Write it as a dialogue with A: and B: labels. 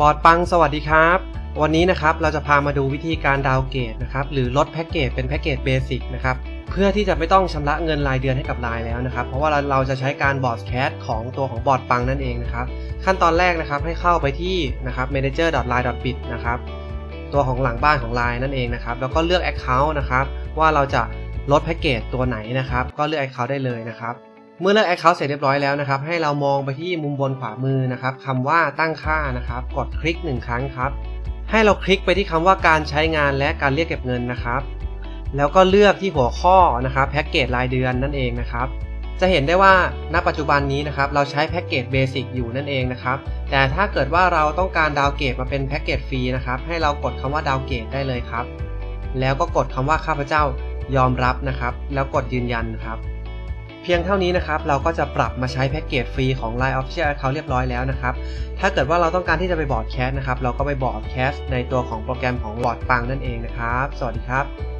A: บอร์ดปังสวัสดีครับ วันนี้นะครับเราจะพามาดูวิธีการดาวเกรดนะครับหรือลดแพ็กเกจเป็นแพ็กเกจเบสิกนะครับเพื่อที่จะไม่ต้องชำระเงินรายเดือนให้กับรายแล้วนะครับเพราะว่าเราเราจะใช้การบอร์ดแคสของตัวของบอร์ดปังนั่นเองนะครับขั้นตอนแรกนะครับให้เข้าไปที่นะครับ manager.line.bit นะครับตัวของหลังบ้านของ Line นั่นเองนะครับแล้วก็เลือก Account นะครับว่าเราจะลดแพ็กเกจตัวไหนนะครับก็เลือก Account ได้เลยนะครับ เมื่อเลือก Account เสร็จเรียบร้อยแล้วนะครับ ให้เรามองไปที่มุมบนขวามือนะครับคำว่าตั้งค่านะครับ กดคลิก 1 ครั้งครับ ให้เราคลิกไปที่คำว่าการใช้งานและการเรียกเก็บเงินนะครับ แล้วก็เลือกที่หัวข้อนะครับแพ็กเกจรายเดือนนั่นเองนะครับ จะเห็นได้ว่าณปัจจุบันนี้นะครับเราใช้แพ็กเกจเบสิกอยู่นั่นเองนะครับ แต่ถ้าเกิดว่าเราต้องการดาวเกรดมาเป็นแพ็กเกจฟรีนะครับ ให้เรากดคำว่าดาวเกรดได้เลยครับ แล้วก็กดคำว่าข้าพเจ้ายอมรับนะครับ แล้วกดยืนยันครับ เพียงเท่านี้นะครับเราก็จะปรับมาใช้แพ็กเกจฟรีของ Line Official Account เรียบร้อยแล้วนะครับถ้าเกิดว่าเราต้องการที่จะไปบอร์ดแคสนะครับเราก็ไปบอร์ดแคสในตัวของโปรแกรมของบอร์ดปังนั่นเองนะครับ สวัสดีครับ